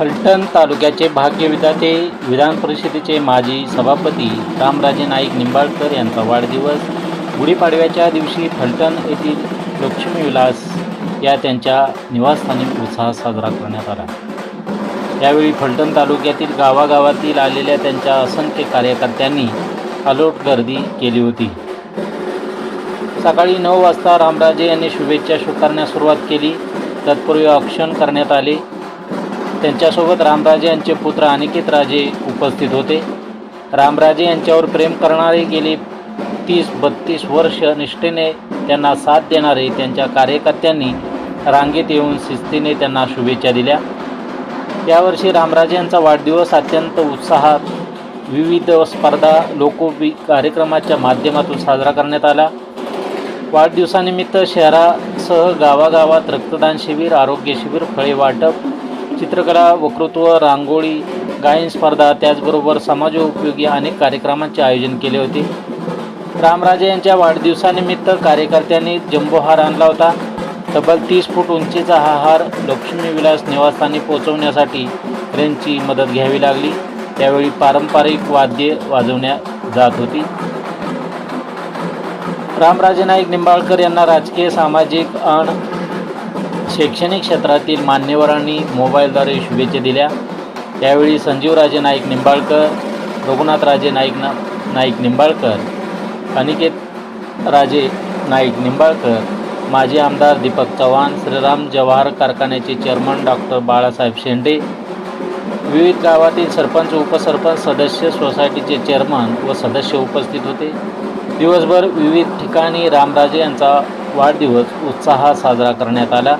फलटण तालुक्याचे भाग्यविधाते विधान परिषदेचे माजी सभापती रामराजे नाईक निंबाळकर यांचा वाढदिवस गुढीपाडव्याच्या दिवशी फलटण येथील लक्ष्मीविलास या त्यांच्या निवासस्थानी उत्साहात साजरा करण्यात आला. यावेळी फलटण तालुक्यातील गावागावातील आलेल्या त्यांच्या असंख्य कार्यकर्त्यांनी अलोट गर्दी केली होती. सकाळी नऊ वाजता रामराजे यांनी शुभेच्छा स्वीकारण्यास सुरुवात केली. तत्पूर्वी औक्षण करण्यात आले. त्यांच्यासोबत रामराजे यांचे पुत्र अनिकेत राजे उपस्थित होते. रामराजे यांच्यावर प्रेम करणारे गेली तीस बत्तीस वर्ष निष्ठेने त्यांना साथ देणारे त्यांच्या कार्यकर्त्यांनी रांगेत येऊन शिस्तीने त्यांना शुभेच्छा दिल्या. यावर्षी रामराजे यांचा वाढदिवस अत्यंत उत्साहात विविध स्पर्धा लोकोपी कार्यक्रमाच्या माध्यमातून साजरा करण्यात आला. वाढदिवसानिमित्त शहरासह गावागावात रक्तदान शिबिर आरोग्य शिबिर फळे वाटप चित्रकला वक्तृत्व रांगोळी गायन स्पर्धा त्याचबरोबर समाजोपयोगी अनेक कार्यक्रमांचे आयोजन केले होते. रामराजे यांच्या वाढदिवसानिमित्त कार्यकर्त्यांनी जम्बो हार आणला होता. तब्बल तीस फूट उंचीचा हा हार लक्ष्मी विलास निवासस्थानी पोहोचवण्यासाठी त्यांची मदत घ्यावी लागली. त्यावेळी पारंपरिक वाद्ये वाजवण्यात जात होती. रामराजे नाईक निंबाळकर यांना राजकीय सामाजिक आणि शैक्षणिक क्षेत्रातील मान्यवरांनी मोबाईलद्वारे शुभेच्छा दिल्या. यावेळी संजीवराजे नाईक निंबाळकर रघुनाथराजे नाईक ना नाईक निंबाळकर अनिकेत राजे नाईक निंबाळकर माजी आमदार दीपक चव्हाण श्रीराम जवाहर कारखान्याचे चेअरमन डॉक्टर बाळासाहेब शेंडे विविध गावातील सरपंच उपसरपंच सदस्य सोसायटीचे चेअरमन व सदस्य उपस्थित होते. दिवसभर विविध ठिकाणी रामराजे यांचा वाढदिवस उत्साहात साजरा करण्यात आला.